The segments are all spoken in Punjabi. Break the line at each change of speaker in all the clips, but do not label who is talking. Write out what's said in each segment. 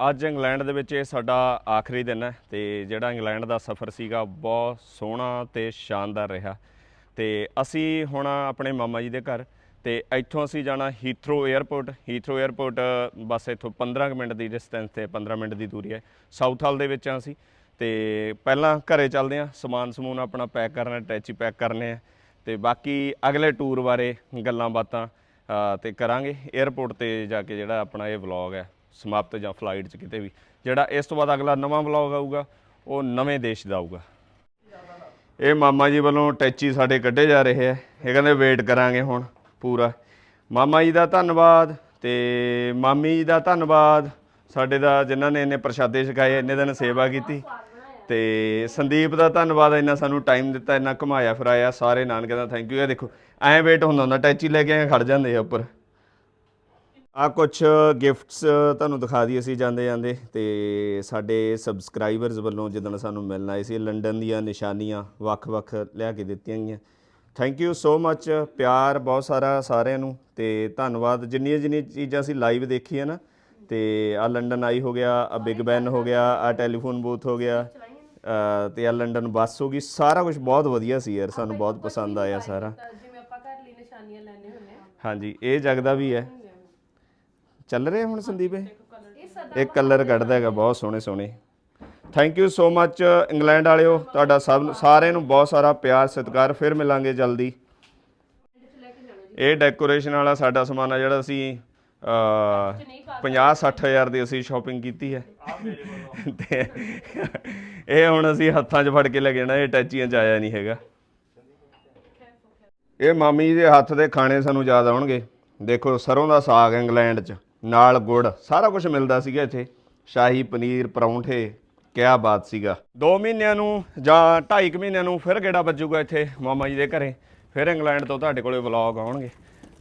ਅੱਜ ਇੰਗਲੈਂਡ ਦੇ ਵਿੱਚ ਇਹ ਸਾਡਾ ਆਖਰੀ ਦਿਨ ਹੈ ਤੇ ਜਿਹੜਾ ਇੰਗਲੈਂਡ ਦਾ ਸਫ਼ਰ ਸੀਗਾ ਬਹੁਤ ਸੋਹਣਾ ਤੇ ਸ਼ਾਨਦਾਰ ਰਿਹਾ। ਤੇ ਅਸੀਂ ਹੁਣ ਆਪਣੇ ਮਾਮਾ ਜੀ ਦੇ ਘਰ ਤੇ ਇੱਥੋਂ ਅਸੀਂ ਜਾਣਾ ਹੀਥਰੋ 에ਅਰਪੋਰਟ ਹੀਥਰੋ 에ਅਰਪੋਰਟ ਬਸ ਇੱਥੋਂ 15 ਮਿੰਟ ਦੀ ਡਿਸਟੈਂਸ ਤੇ 15 ਮਿੰਟ ਦੀ ਦੂਰੀ ਹੈ। ਸਾਊਥ ਹਾਲ ਦੇ ਵਿੱਚ ਆ ਅਸੀਂ ਤੇ ਪਹਿਲਾਂ ਘਰੇ ਚੱਲਦੇ ਆ ਸਮਾਨ ਸਮੂਨ ਆਪਣਾ ਪੈਕ ਕਰਨਾ, ਟੈਚੀ ਪੈਕ ਕਰਨੇ ਆ ਤੇ ਬਾਕੀ ਅਗਲੇ ਟੂਰ ਬਾਰੇ ਗੱਲਾਂ ਬਾਤਾਂ ਤੇ ਕਰਾਂਗੇ। 에ਅਰਪੋਰਟ ਤੇ ਜਾ ਕੇ ਜਿਹੜਾ ਆਪਣਾ ਇਹ ਵਲੌਗ ਹੈ। ਸਮਾਪਤ ਜਾਂ ਫਲਾਈਟ 'ਚ ਕਿਤੇ ਵੀ। ਜਿਹੜਾ ਇਸ ਤੋਂ ਬਾਅਦ ਅਗਲਾ ਨਵਾਂ ਵਲੌਗ ਆਊਗਾ, ਉਹ ਨਵੇਂ ਦੇਸ਼ ਦਾ ਆਊਗਾ। ਇਹ ਮਾਮਾ ਜੀ ਵੱਲੋਂ ਟੈਚੀ ਸਾਡੇ ਕੱਢੇ ਜਾ ਰਹੇ ਹੈ ਇਹ ਕਹਿੰਦੇ ਵੇਟ ਕਰਾਂਗੇ ਹੁਣ ਪੂਰਾ। ਮਾਮਾ ਜੀ ਦਾ ਧੰਨਵਾਦ ਤੇ ਮਾਮੀ ਜੀ ਦਾ ਧੰਨਵਾਦ। ਸਾਡੇ ਦਾ ਜਿਨ੍ਹਾਂ ਨੇ ਇੰਨੇ ਪ੍ਰਸ਼ਾਦੇ ਛਕਾਏ, ਇੰਨੇ ਦਿਨ ਸੇਵਾ ਕੀਤੀ ਤੇ ਸੰਦੀਪ ਦਾ ਧੰਨਵਾਦ, ਇੰਨਾ ਸਾਨੂੰ ਟਾਈਮ ਦਿੱਤਾ, ਇੰਨਾ ਘੁਮਾਇਆ ਫਿਰਾਇਆ ਸਾਰੇ। ਨਾਨਕਿਆਂ ਦਾ ਥੈਂਕ ਯੂ ਇਹ ਦੇਖੋ, ਐਂ ਵੇਟ ਹੁੰਦਾ ਹੁੰਦਾ, ਟੈਚੀ ਲੈ ਕੇ ਐਂ ਖੜ ਜਾਂਦੇ ਆ ਉੱਪਰ। ਆ ਕੁਝ ਗਿਫਟਸ ਤੁਹਾਨੂੰ ਦਿਖਾ ਦਈ ਅਸੀਂ ਜਾਂਦੇ ਜਾਂਦੇ ਤੇ ਸਾਡੇ ਸਬਸਕ੍ਰਾਈਬਰਸ ਵੱਲੋਂ ਜਿੱਦਣ ਸਾਨੂੰ ਮਿਲਣ ਆਏ ਸੀ ਲੰਡਨ ਦੀਆਂ ਨਿਸ਼ਾਨੀਆਂ ਵੱਖ-ਵੱਖ ਲਿਆ ਕੇ ਦਿੱਤੀਆਂ ਗਈਆਂ। ਥੈਂਕ ਯੂ ਸੋ ਮੱਚ ਪਿਆਰ ਬਹੁਤ ਸਾਰਾ ਸਾਰਿਆਂ ਨੂੰ ਤੇ ਧੰਨਵਾਦ। ਜਿੰਨੀਆਂ ਜਿੰਨੀਆਂ ਚੀਜ਼ਾਂ ਅਸੀਂ ਲਾਈਵ ਦੇਖੀਆਂ ਨਾ ਤੇ ਆ ਲੰਡਨ ਆਈ ਹੋ ਗਿਆ ਆ ਬਿਗ ਬੈਨ ਹੋ ਗਿਆ ਆ ਟੈਲੀਫੋਨ ਬੂਥ ਹੋ ਗਿਆ ਤੇ ਆ ਲੰਡਨ ਬੱਸ ਹੋ ਗਈ। ਸਾਰਾ ਕੁਝ ਬਹੁਤ ਵਧੀਆ ਸੀ ਯਾਰ ਸਾਨੂੰ ਬਹੁਤ ਪਸੰਦ ਆਇਆ ਸਾਰਾ।
ਜਿਵੇਂ ਆਪਾਂ ਘਰ ਲਈ ਨਿਸ਼ਾਨੀਆਂ ਲੈਣੇ ਹੁੰਦੇ ਆ।
ਹਾਂਜੀ ਇਹ ਜਗਦਾ ਵੀ ਹੈ। ਚੱਲ ਰਿਹਾ ਹੁਣ ਸੰਦੀਪ? ਇਹ ਇਹ ਕਲਰ ਕੱਢਦਾ ਹੈਗਾ ਬਹੁਤ ਸੋਹਣੇ ਸੋਹਣੇ। Thank you so much England ਵਾਲਿਓ। ਤੁਹਾਡਾ ਸਭ ਨੂੰ ਸਾਰਿਆਂ ਨੂੰ ਬਹੁਤ ਸਾਰਾ ਪਿਆਰ ਸਤਿਕਾਰ। ਫਿਰ ਮਿਲਾਂਗੇ ਜਲਦੀ। ਇਹ ਡੈਕੋਰੇਸ਼ਨ ਵਾਲਾ ਸਾਡਾ ਸਮਾਨ ਆ ਜਿਹੜਾ ਅਸੀਂ 50 60000 ਦੀ ਅਸੀਂ ਸ਼ਾਪਿੰਗ ਕੀਤੀ ਹੈ। ਤੇ ਇਹ ਹੁਣ ਅਸੀਂ ਹੱਥਾਂ 'ਚ ਫੜ ਕੇ ਲੈ ਕੇ ਜਾਣਾ ਇਹ ਟੈਚੀਆਂ 'ਚ ਆਇਆ ਨਹੀਂ ਹੈਗਾ। ਇਹ ਮਾਮੀ ਦੇ ਹੱਥ ਦੇ ਖਾਣੇ ਸਾਨੂੰ ਯਾਦ ਆਉਣਗੇ। ਦੇਖੋ ਸਰੋਂ ਦਾ ਸਾਗ ਇੰਗਲੈਂਡ 'ਚ। ਨਾਲ ਗੁੜ, ਸਾਰਾ ਕੁਝ ਮਿਲਦਾ ਸੀਗਾ ਇੱਥੇ। ਸ਼ਾਹੀ ਪਨੀਰ, ਪਰੌਂਠੇ, ਕਿਆ ਬਾਤ ਸੀਗਾ। 2 ਮਹੀਨਿਆਂ ਨੂੰ ਜਾਂ 2.5 ਮਹੀਨਿਆਂ ਨੂੰ ਫਿਰ ਗੇੜਾ ਵੱਜੂਗਾ ਇੱਥੇ ਮਾਮਾ ਜੀ ਦੇ ਘਰੇ। ਫਿਰ ਇੰਗਲੈਂਡ ਤੋਂ ਤੁਹਾਡੇ ਕੋਲੇ ਵਲੌਗ ਆਉਣਗੇ।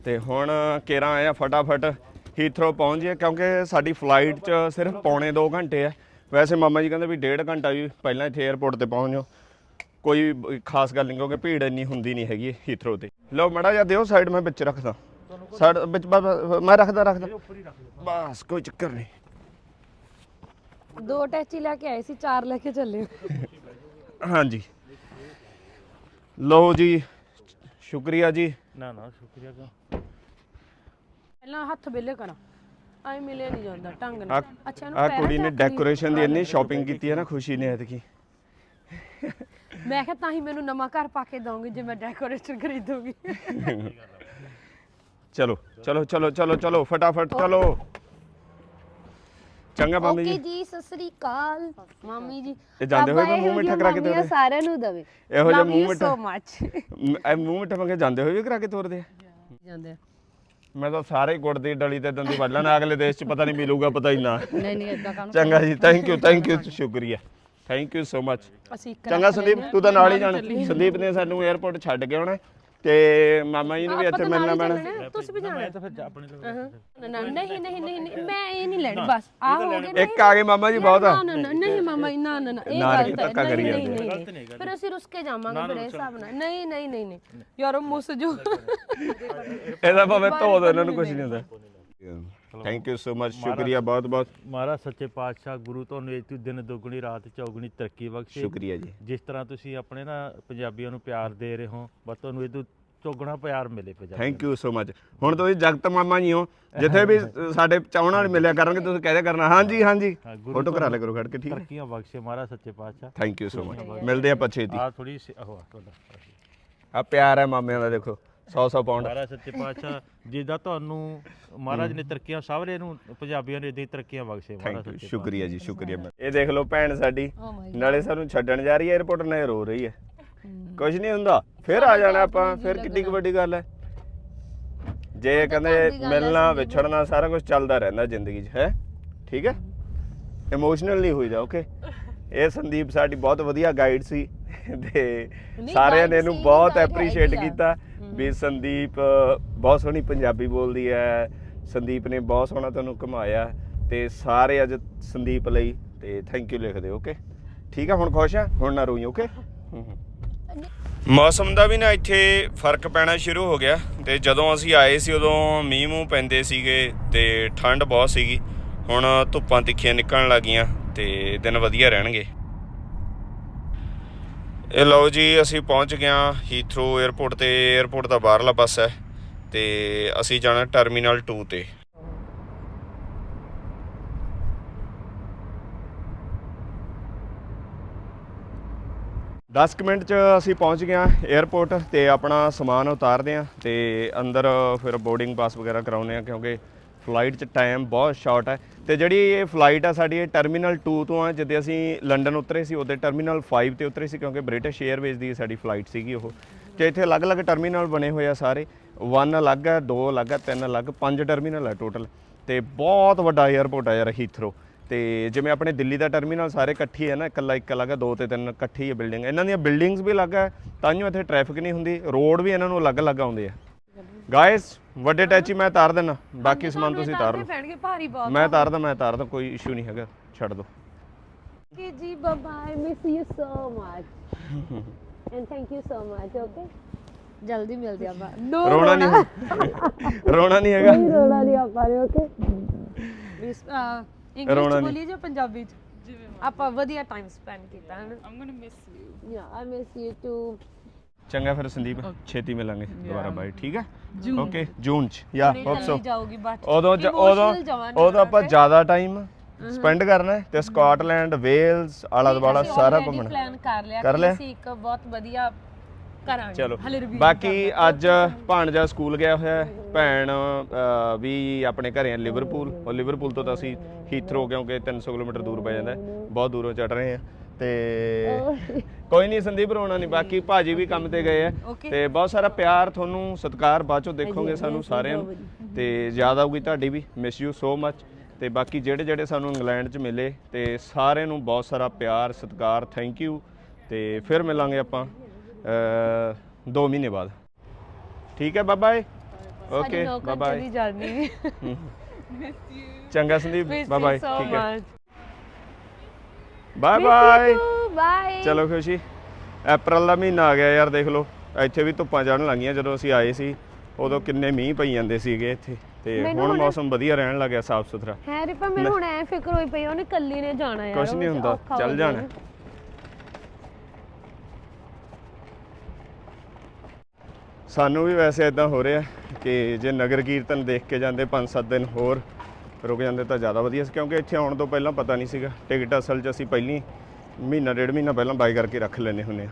ਤੇ ਹੁਣ ਕੇਰਾਂ ਆਇਆ ਫਟਾਫਟ ਹੀਥਰੋ ਪਹੁੰਚ ਜਾਈਏ, ਕਿਉਂਕਿ ਸਾਡੀ ਫਲਾਈਟ 'ਚ ਸਿਰਫ ਪੌਣੇ 2 ਘੰਟੇ ਆ। ਵੈਸੇ ਮਾਮਾ ਜੀ ਕਹਿੰਦੇ ਵੀ ਡੇਢ ਘੰਟਾ ਵੀ ਪਹਿਲਾਂ ਇੱਥੇ 에ਅਰਪੋਰਟ ਤੇ ਪਹੁੰਚ ਜਾਓ। ਕੋਈ ਖਾਸ ਗੱਲ ਨਹੀਂ, ਕਿਉਂਕਿ ਭੀੜ ਇੰਨੀ ਹੁੰਦੀ ਨਹੀਂ ਹੈਗੀ ਹੀਥਰੋ ਤੇ। ਲਓ, ਮੜਾ ਜਾ ਦਿਓ ਸਾਈਡ ਮੈਂ ਵਿੱਚ ਰੱਖਦਾ। ਸਾਈਡ ਵਿੱਚ ਮੈਂ ਰੱਖਦਾ ਰੱਖਦਾ। ਬਸ ਕੋਈ ਚੱਕਰ ਨਹੀਂ।
ਦੋ ਟੈਚੀ ਲੈ ਕੇ ਆਏ ਸੀ ਚਾਰ ਲੈ ਕੇ ਚੱਲੇ
ਹਾਂਜੀ। ਲਓ ਜੀ ਸ਼ੁਕਰੀਆ ਜੀ।
ਨਾ ਨਾ ਸ਼ੁਕਰੀਆ ਕਾ
ਪਹਿਲਾਂ ਹੱਥ ਬੇਲੇ ਕਰਾਂ। ਆਈ ਮਿਲੇ ਨਹੀਂ ਜਾਂਦਾ ਢੰਗ ਨਾਲ। ਅੱਛਾ ਇਹਨੂੰ
ਆ
ਪੈਰਾਂ
ਕੁੜੀ
ਚ
ਨੇ। ਡੈਕੋਰੇਸ਼ਨ ਦੀ ਇੰਨੀ ਸ਼ਾਪਿੰਗ ਕੀਤੀ ਹੈ ਨਾ ਖੁਸ਼ੀ ਨੇ ਐਤਕੀ।
ਮੈਂ ਕਿਹਾ ਤਾਂ ਹੀ ਮੈਨੂੰ ਨਵਾਂ ਘਰ ਪਾ ਕੇ ਦੋਗੇ ਜੇ ਮੈਂ ਡੈਕੋਰੇਸ਼ਨ ਖਰੀਦੂਗੀ।
ਚਲੋ ਚਲੋ ਚਲੋ ਚਲੋ ਚਲੋ ਫਟਾਫਟ ਚਲੋ। ਚੰਗਾ ਮਾਮੀ
ਓਕੇ
ਜੀ
ਜੀ ਸਤਿ ਸ੍ਰੀ ਅਕਾਲ।
ਮਾਮੀ ਜੀ
ਇਹ ਜਾਂਦੇ ਹੋਏ ਮੂੰਹ ਮਿੱਠਾ ਕਰਾ ਕੇ ਤੋਰਦੇ।
ਸਾਰਿਆਂ ਨੂੰ ਦਵੇ।
ਇਹੋ ਜਿਹਾ ਮੂੰਹ ਮਿੱਠਾ
so much
ਮ- ਇਹ ਮੂੰਹ ਮਿੱਠਾ ਮੰਗੇ ਜਾਂਦੇ ਹੋਏ ਵੀ ਕਰਾ ਕੇ ਤੋਰਦੇ ਆ।
ਜਾਂਦੇ ਆ।
ਮੈਂ ਤਾਂ ਸਾਰੇ ਗੁੜ ਦੀ ਡਲੀ ਤੇ ਦੰਦੀ ਵੱਢ ਲੈਣਾ ਅਗਲੇ ਦੇਸ਼ ਚ ਪਤਾ ਨਹੀਂ ਮਿਲੂਗਾ ਪਤਾ ਹੀ ਨਾ।
ਨਹੀਂ ਨਹੀਂ ਇਦਾਂ ਕੰਮ
ਚੰਗਾ ਜੀ ਥੈਂਕ ਯੂ ਥੈਂਕ ਯੂ ਸ਼ੁਕਰੀਆ। ਥੈਂਕ ਯੂ ਸੋ ਮਚ
ਅਸੀਂ ਇੱਕ
ਚੰਗਾ ਸੰਦੀਪ ਤੂੰ ਤਾਂ ਨਾਲ ਹੀ ਜਾਣਾ। ਸੰਦੀਪ ਨੇ ਸਾਨੂੰ 에ਅਰਪੋਰਟ ਛੱਡ ਕੇ ਆਉਣਾ। ਤੇ ਮਾਮਾ ਜੀ ਨੂੰ ਵੀ ਇੱਥੇ ਮਿਲਣਾ ਪੈਣਾ
ਤੁਸੀਂ ਵੀ ਜਾਣਾ।
ਮੈਂ ਤਾਂ ਫਿਰ ਆਪਣੇ ਤੋਂ
ਨਾ ਨਾ, ਨਹੀਂ ਨਹੀਂ ਨਹੀਂ ਨਹੀਂ, ਮੈਂ ਇਹ ਨਹੀਂ ਲੈਣੀ ਬਸ। ਆ ਹੋ ਗਿਆ
ਇੱਕ ਆ ਗਏ ਮਾਮਾ ਜੀ ਬਹੁਤ। ਆ
ਨਾ ਨਹੀਂ ਮਾਮਾ ਜੀ, ਨਾ ਨਾ ਨਾ ਇਹ ਗਲਤ ਹੈ।
ਧੱਕਾ ਕਰੀ
ਨਹੀਂ
ਜਾਂਦੇ।
ਫਿਰ ਅਸੀਂ ਰੁੱਸ ਕੇ ਜਾਵਾਂਗੇ ਫਿਰ ਇਸ ਹਿਸਾਬ ਨਾਲ। ਨਹੀਂ ਨਹੀਂ ਨਹੀਂ ਨਹੀਂ। ਯਾਰ ਉਹ ਮੁੱਸ ਜੋ।
ਇਹਦਾ ਭਾਵੇਂ ਧੋ ਦੋ ਇਹਨਾਂ ਨੂੰ ਕੁਝ ਨਹੀਂ ਹੁੰਦਾ। ਥੈਂਕ ਯੂ ਸੋ ਮਚ ਸ਼ੁਕਰੀਆ ਬਹੁਤ ਬਹੁਤ।
ਮਹਾਰਾਜ ਸੱਚੇ ਪਾਤਸ਼ਾਹ ਗੁਰੂ ਤੁਹਾਨੂੰ ਇਹ ਤੂੰ ਦਿਨ ਦੁੱਗਣੀ ਰਾਤ ਚੌਗਣੀ ਤਰੱਕੀ ਬਖਸ਼ੇ।
ਸ਼ੁਕਰੀਆ ਜੀ।
ਜਿਸ ਤਰ੍ਹਾਂ ਤੁਸੀਂ ਆਪਣੇ ਨਾ ਪੰਜਾਬੀਆਂ ਨੂੰ ਪਿਆਰ ਦੇ ਰਹੇ ਹੋ ਬਸ ਤੁਹਾਨੂੰ ਇਹ ਤੋਂ ਚੌਗਣਾ ਪਿਆਰ ਮਿਲੇ Punjabi
thank you so much ਹੁਣ ਤੁਸੀਂ ਜਗਤ ਮਾਮਾ ਜੀ ਹੋ ਜਿੱਥੇ ਵੀ ਸਾਡੇ ਚਾਹਣ ਵਾਲੇ ਮਿਲਿਆ ਕਰਨਗੇ ਤੁਸੀਂ ਕਹਿ ਦਿਆ ਕਰਨਾ। ਹਾਂਜੀ ਹਾਂਜੀ। ਫੋਟੋ ਕਰਾ ਲਿਆ ਕਰੋ ਖੜ ਕੇ ਠੀਕ ਹੈ।
ਤਰੱਕੀਆਂ ਬਖਸ਼ੇ ਮਹਾਰਾਜ ਸੱਚੇ ਪਾਤਸ਼ਾਹ।
ਥੈਂਕ ਯੂ ਸੋ ਮਚ ਮਿਲਦੇ ਆਪਾਂ ਛੇਤੀ
ਆ ਥੋੜੀ ਉਹ ਆ ਤੁਹਾਡਾ।
ਆ ਪਿਆਰ ਹੈ ਮਾਮਿਆਂ ਦਾ ਦੇਖੋ। 100 100 ਪਾਉਂਡ
ਮਹਾਰਾਜ ਸੱਚੇ ਪਾਤਸ਼ਾਹ ਜਿੱਦਾਂ ਤੁਹਾਨੂੰ ਮਹਾਰਾਜ ਨੇ ਤਰੱਕੀਆਂ ਸਭਰੇ ਨੂੰ ਪੰਜਾਬੀਆਂ ਨੂੰ ਇਦਾਂ ਤਰੱਕੀਆਂ ਬਖਸ਼ੇ ਮਹਾਰਾਜ
ਥੈਂਕ ਯੂ
ਸੱਚੇ
ਸ਼ੁਕਰੀਆ ਜੀ ਸ਼ੁਕਰੀਆ। ਇਹ ਦੇਖ ਲਓ ਭੈਣ ਸਾਡੀ ਨਾਲੇ ਸਾਨੂੰ ਛੱਡਣ ਜਾ ਰਹੀ ਹੈ 에어ਪੋਰਟ ਨਾਲੇ ਰੋ ਰਹੀ ਹੈ। ਕੁਝ ਨਹੀਂ ਹੁੰਦਾ ਫਿਰ ਆ ਜਾਣਾ ਆਪਾਂ ਫਿਰ ਕਿੱਡੀ ਕੁ ਵੱਡੀ ਗੱਲ ਹੈ। ਜੇ ਕਹਿੰਦੇ ਮਿਲਣਾ ਵਿਛੜਨਾ ਸਾਰਾ ਕੁਝ ਚੱਲਦਾ ਰਹਿੰਦਾ ਜ਼ਿੰਦਗੀ 'ਚ ਹੈ? ਠੀਕ ਹੈ? ਇਮੋਸ਼ਨਲ ਨਹੀਂ ਹੋਈਦਾ ਓਕੇ ਇਹ ਸੰਦੀਪ ਸਾਡੀ ਬਹੁਤ ਵਧੀਆ ਗਾਈਡ ਸੀ। ਤੇ ਸਾਰਿਆਂ ਨੇ ਇਹਨੂੰ ਬਹੁਤ ਐਪਰੀਸ਼ੀਏਟ ਕੀਤਾ ਵੀ ਸੰਦੀਪ ਬਹੁਤ ਸੋਹਣੀ ਪੰਜਾਬੀ ਬੋਲਦੀ ਹੈ। ਸੰਦੀਪ ਨੇ ਬਹੁਤ ਸੋਹਣਾ ਤੁਹਾਨੂੰ ਘੁਮਾਇਆ ਤੇ ਸਾਰੇ ਅੱਜ ਸੰਦੀਪ ਲਈ ਤੇ ਥੈਂਕ ਯੂ ਲਿਖਦੇ ਓਕੇ ਠੀਕ ਹੈ ਹੁਣ ਖੁਸ਼ ਆ? ਹੁਣ ਨਾ ਰੋਈ ਓਕੇ ਮੌਸਮ ਦਾ ਵੀ ਨਾ ਇੱਥੇ ਫ਼ਰਕ ਪੈਣਾ ਸ਼ੁਰੂ ਹੋ ਗਿਆ ਤੇ ਜਦੋਂ ਅਸੀਂ ਆਏ ਸੀ ਉਦੋਂ ਮੀਂਹ ਮੂੰਹ ਪੈਂਦੇ ਸੀਗੇ ਤੇ ਠੰਡ ਬਹੁਤ ਸੀਗੀ। ਹੁਣ ਧੁੱਪਾਂ ਤਿੱਖੀਆਂ ਨਿਕਲਣ ਲੱਗੀਆਂ ਤੇ ਦਿਨ ਵਧੀਆ ਰਹਿਣਗੇ। ਇਹ ਲਓ ਜੀ, ਅਸੀਂ ਪਹੁੰਚ ਗਏ ਹਾਂ ਹੀਥਰੋ 에어ਪੋਰਟ ਤੇ। 에어ਪੋਰਟ ਦਾ ਬਾਹਰਲਾ ਬੱਸ ਹੈ ਤੇ ਅਸੀਂ ਜਾਣਾ ਟਰਮੀਨਲ 2 ਤੇ। ਦਸ ਮਿੰਟ ਚ ਅਸੀਂ ਪਹੁੰਚ ਗਏ ਹਾਂ 에어ਪੋਰਟ ਤੇ ਆਪਣਾ ਸਮਾਨ ਉਤਾਰਦੇ ਹਾਂ ਤੇ ਅੰਦਰ ਫਿਰ ਬੋਰਡਿੰਗ ਪਾਸ ਵਗੈਰਾ ਕਰਾਉਂਦੇ ਹਾਂ ਕਿਉਂਕਿ ਫਲਾਈਟ 'ਚ ਟਾਈਮ ਬਹੁਤ ਸ਼ਾਰਟ ਹੈ ਤੇ ਜਿਹੜੀ ਇਹ ਫਲਾਈਟ ਆ ਸਾਡੀ, ਇਹ ਟਰਮੀਨਲ 2 ਤੋਂ ਆ ਜਿੱਦੇ ਅਸੀਂ ਲੰਡਨ ਉਤਰੇ ਸੀ, ਉਹਦੇ ਟਰਮੀਨਲ 5 ਤੇ ਉਤਰੇ ਸੀ, ਕਿਉਂਕਿ ਬ੍ਰਿਟਿਸ਼ 에ਅਰਵੇਜ਼ ਦੀ ਸਾਡੀ ਫਲਾਈਟ ਸੀਗੀ ਉਹ। ਤੇ ਇੱਥੇ ਅਲੱਗ-ਅਲੱਗ ਟਰਮੀਨਲ ਬਣੇ ਹੋਏ ਆ ਸਾਰੇ। 1 ਅਲੱਗ ਹੈ 2 ਅਲੱਗ ਹੈ 3 ਅਲੱਗ 5 ਟਰਮੀਨਲ ਹੈ ਟੋਟਲ ਤੇ ਬਹੁਤ ਵੱਡਾ 에ਅਰਪੋਰਟ ਆ ਯਾਰ ਹੀਥਰੋ ਤੇ ਜਿਵੇਂ ਆਪਣੇ ਦਿੱਲੀ ਦਾ ਟਰਮੀਨਲ ਸਾਰੇ ਇਕੱਠੀ ਹੈ ਨਾ, ਇਕੱਲਾ ਇੱਕ ਅਲੱਗ ਹੈ, ਦੋ ਤੇ ਤਿੰਨ ਇਕੱਠੀ ਹੈ ਬਿਲਡਿੰਗ ਇਹਨਾਂ ਦੀਆਂ ਬਿਲਡਿੰਗਸ ਵੀ ਅਲੱਗ ਹੈ, ਤਾਂਹੀਓ ਇੱਥੇ ਟ੍ਰੈਫਿਕ ਨਹੀਂ ਹੁੰਦੀ। ਰੋਡ ਵੀ ਇਹਨਾਂ ਨੂੰ ਅਲੱਗ-ਅਲੱਗ ਆਉਂਦੇ ਆ। ਗਾਇਸ ਵੱਡੇ ਟੈਚੀ ਮੈਂ ਤਾਰ ਦੇਣਾ ਬਾਕੀ ਸਮਾਨ ਤੁਸੀਂ ਤਾਰ ਲਓ।
ਪੈਣਗੇ ਭਾਰੀ ਬਹੁਤ।
ਮੈਂ ਤਾਰਦਾ ਮੈਂ ਤਾਰਦਾ ਕੋਈ ਇਸ਼ੂ ਨਹੀਂ ਹੈਗਾ। ਛੱਡ ਦਿਓ
ਕਿ ਜੀ bye miss you so much and thank you so much okay
ਜਲਦੀ ਮਿਲਦੇ ਆਪਾਂ।
ਨੋ
ਰੋਣਾ ਨਹੀਂ ਰੋਣਾ। ਨਹੀਂ ਹੈਗਾ।
ਰੋਣਾ ਨਹੀਂ ਆਪਾਂ ਨੇ ਓਕੇ ਇੰਗਲਿਸ਼ ਚ
ਨਹੀਂ।
ਬੋਲੀਏ ਜਾਂ ਪੰਜਾਬੀ ਚ? ਆਪਾਂ ਵਧੀਆ ਟਾਈਮ ਸਪੈਂਡ ਕੀਤਾ ਹੈ
I'm gonna miss you.
ਯਾ ਆਈ ਮਿਸ ਯੂ ਟੂ
ਚੰਗਾ ਫਿਰ ਸੰਦੀਪ ਛੇਤੀ ਮਿਲਾਂਗੇ ਦੁਬਾਰਾ ਬਾਈ ਠੀਕ ਹੈ? ਓਕੇ ਜੂਨ ਚ ਯਾ ਹੋਪ ਸੋ
ਜਾਊਗੀ ਬਟ
ਉਦੋਂ ਜ- ਉਦੋਂ ਉਦੋਂ ਆਪਾਂ ਜ਼ਿਆਦਾ ਟਾਈਮ ਸਪੈਂਡ ਕਰਨਾ ਹੈ ਤੇ ਸਕਾਟਲੈਂਡ ਵੇਲਸ ਆਲਾ ਦੁਆਲਾ ਸਾਰਾ ਘੁੰਮਣਾ।
ਪਲਾਨ ਕਰ ਲਿਆ
ਕਰ
ਕਿ
ਲਿਆ?
ਅਸੀਂ ਇੱਕ ਬਹੁਤ ਵਧੀਆ ਕਰਾਂਗੇ
ਚਲੋ
ਹਲੇ
ਬਾਕੀ ਅੱਜ ਭਾਣਜਾ ਸਕੂਲ ਗਿਆ ਹੋਇਆ ਹੈ ਭੈਣ ਵੀ ਆਪਣੇ ਘਰੇ ਆ ਲਿਵਰਪੂਲ ਉਹ ਲਿਵਰਪੂਲ ਤੋਂ ਤਾਂ ਅਸੀਂ ਹੀਥਰੋ ਕਿਉਂਕਿ 300 ਕਿਲੋਮੀਟਰ ਦੂਰ ਪੈ ਜਾਂਦਾ ਹੈ। ਬਹੁਤ ਦੂਰੋਂ ਚੜ ਰਹੇ ਆ ਤੇ ਕੋਈ ਨਹੀਂ ਸੰਦੀਪ ਰੋਣਾ ਨਹੀਂ ਬਾਕੀ ਭਾਜੀ ਵੀ ਕੰਮ ਤੇ ਗਏ ਆ. ਤੇ ਬਹੁਤ ਸਾਰਾ ਪਿਆਰ ਤੁਹਾਨੂੰ ਸਤਿਕਾਰ ਬਾਅਦ ਚੋਂ ਦੇਖੋਗੇ ਸਾਨੂੰ ਸਾਰਿਆਂ ਨੂੰ। ਤੇ ਯਾਦ ਆਊਗੀ ਤੁਹਾਡੀ ਵੀ ਮਿਸ ਯੂ ਸੋ ਮੱਚ। ਤੇ ਬਾਕੀ ਜਿਹੜੇ ਜਿਹੜੇ ਸਾਨੂੰ ਇੰਗਲੈਂਡ 'ਚ ਮਿਲੇ ਤੇ ਸਾਰਿਆਂ ਨੂੰ ਬਹੁਤ ਸਾਰਾ ਪਿਆਰ ਸਤਿਕਾਰ ਥੈਂਕ ਯੂ ਤੇ ਫਿਰ ਮਿਲਾਂਗੇ ਆਪਾਂ 2 ਮਹੀਨੇ ਬਾਅਦ। ਠੀਕ ਹੈ ਓਕੇ ਬਾਏ ਬਾਏ
ਚਲੀ ਜਾਣੀ।
ਚੰਗਾ ਸੰਦੀਪ ਬਾਏ
ਸੋ
ਠੀਕ ਹੈ। ਬਾਏ ਬਾਏ
ਬਾਏ
ਚਲੋ ਖੁਸ਼ੀ। ਅਪ੍ਰੈਲ ਦਾ ਮਹੀਨਾ ਆ ਗਿਆ ਯਾਰ ਦੇਖ ਲਓ। ਇੱਥੇ ਵੀ ਧੁੱਪਾਂ ਚੜਨ ਲੱਗੀਆਂ ਜਦੋਂ ਅਸੀਂ ਆਏ ਸੀ। ਉਦੋਂ ਕਿੰਨੇ ਮੀਂਹ ਪਈ ਜਾਂਦੇ ਸੀਗੇ ਇੱਥੇ। ਤੇ ਹੁਣ ਮੌਸਮ ਵਧੀਆ ਰਹਿਣ ਲੱਗਿਆ ਸਾਫ਼ ਸੁਥਰਾ।
ਹੈ ਰਿਪਾ ਮੈਨੂੰ ਹੁਣ ਐ ਫਿਕਰ ਹੋਈ ਪਈ ਉਹਨੇ ਕੱਲੀ ਨੇ ਜਾਣਾ ਯਾਰ
ਕੁਛ ਨਹੀਂ ਹੁੰਦਾ। ਚੱਲ।
ਜਾਣਾ।
ਸਾਨੂੰ ਵੀ ਵੈਸੇ ਇਦਾਂ ਹੋ ਰਿਹਾ ਕਿ ਜੇ ਨਗਰ ਕੀਰਤਨ ਦੇਖ ਕੇ ਜਾਂਦੇ 5-7 ਦਿਨ ਹੋਰ ਰੁਕ ਜਾਂਦੇ ਤਾਂ ਜ਼ਿਆਦਾ ਵਧੀਆ ਸੀ, ਕਿਉਂਕਿ ਇੱਥੇ ਆਉਣ ਤੋਂ ਪਹਿਲਾਂ ਪਤਾ ਨਹੀਂ ਸੀਗਾ। ਟਿਕਟ ਅਸਲ 'ਚ ਅਸੀਂ ਪਹਿਲੀ ਮਹੀਨਾ, ਡੇਢ ਮਹੀਨਾ ਪਹਿਲਾਂ ਬਾਈ ਕਰਕੇ ਰੱਖ ਲੈਨੇ ਹੁੰਨੇ ਆ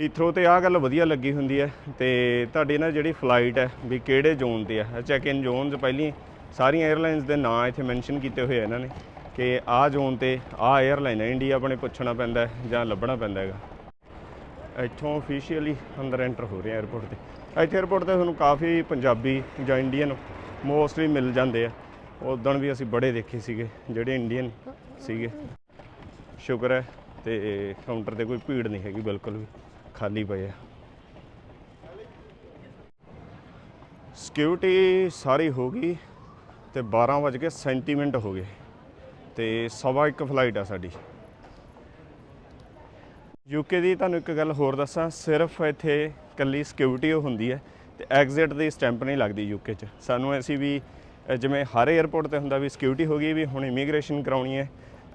ਹੀਥਰੋ ਤੇ ਆਹ ਗੱਲ ਵਧੀਆ ਲੱਗੀ ਹੁੰਦੀ ਹੈ ਤੇ ਤੁਹਾਡੀ ਨਾ ਜਿਹੜੀ ਫਲਾਈਟ ਹੈ ਵੀ ਕਿਹੜੇ ਜ਼ੋਨ ਤੇ ਹੈ ਚੈੱਕ ਇਨ ਜ਼ੋਨ ਜ਼ੋਨਸ ਪਹਿਲੀ ਸਾਰੀਆਂ 에ਅਰਲਾਈਨਸ ਦੇ ਨਾਂ ਇੱਥੇ ਮੈਂਸ਼ਨ ਕੀਤੇ ਹੋਏ ਆ ਇਹਨਾਂ ਨੇ ਕਿ ਆਹ ਜ਼ੋਨ ਤੇ ਆਹ 에ਅਰਲਾਈਨ ਹੈ ਇੰਡੀਆ ਆਪਣੇ ਪੁੱਛਣਾ ਪੈਂਦਾ ਜਾਂ ਲੱਭਣਾ ਪੈਂਦਾ ਹੈਗਾ। ਇੱਥੋਂ ਅਫੀਸ਼ੀਅਲੀ ਅੰਦਰ ਐਂਟਰ ਹੋ ਰਿਹਾ ਆ ਤੇ। ਇੱਥੇ 에어ਪੋਰਟ ਤੇ ਤੁਹਾਨੂੰ ਕਾਫੀ ਪੰਜਾਬੀ ਜਾਂ ਇੰਡੀਅਨ ਮੋਸਟਲੀ ਮਿਲ ਜਾਂਦੇ ਆ। ਉਦੋਂ ਵੀ ਅਸੀਂ ਬੜੇ ਦੇਖੇ ਸੀਗੇ, ਜਿਹੜੇ ਇੰਡੀਅਨ ਸੀਗੇ। ਸ਼ੁਕਰ ਹੈ ਤੇ ਕਾਊਂਟਰ ਤੇ ਕੋਈ ਭੀੜ ਨਹੀਂ ਹੈਗੀ, ਬਿਲਕੁਲ ਵੀ ਖਾਲੀ ਪਏ ਆ। ਸਿਕਿਉਰਿਟੀ ਸਾਰੀ ਹੋ ਗਈ ਤੇ 12 ਵਜ ਕੇ 37 ਮਿੰਟ ਹੋ ਗਏ ਤੇ ਸਵਾ ਇੱਕ ਫਲਾਈਟ ਆ ਸਾਡੀ। ਯੂਕੇ ਦੀ ਤੁਹਾਨੂੰ ਇੱਕ ਗੱਲ ਹੋਰ ਦੱਸਾਂ, ਸਿਰਫ ਇੱਥੇ ਕੱਲੀ ਸਿਕਿਉਰਿਟੀ ਉਹ ਹੁੰਦੀ ਹੈ। ਤੇ ਐਗਜ਼ਿਟ ਦੀ ਸਟੈਂਪ ਨਹੀਂ ਲੱਗਦੀ ਯੂਕੇ 'ਚ। ਸਾਨੂੰ ਅਸੀਂ ਵੀ ਜਿਵੇਂ ਹਰ 에ਅਰਪੋਰਟ ਤੇ ਹੁੰਦਾ ਵੀ ਸਿਕਿਉਰਿਟੀ ਹੋ ਗਈ ਵੀ ਹੁਣ ਇਮੀਗ੍ਰੇਸ਼ਨ ਕਰਾਉਣੀ ਹੈ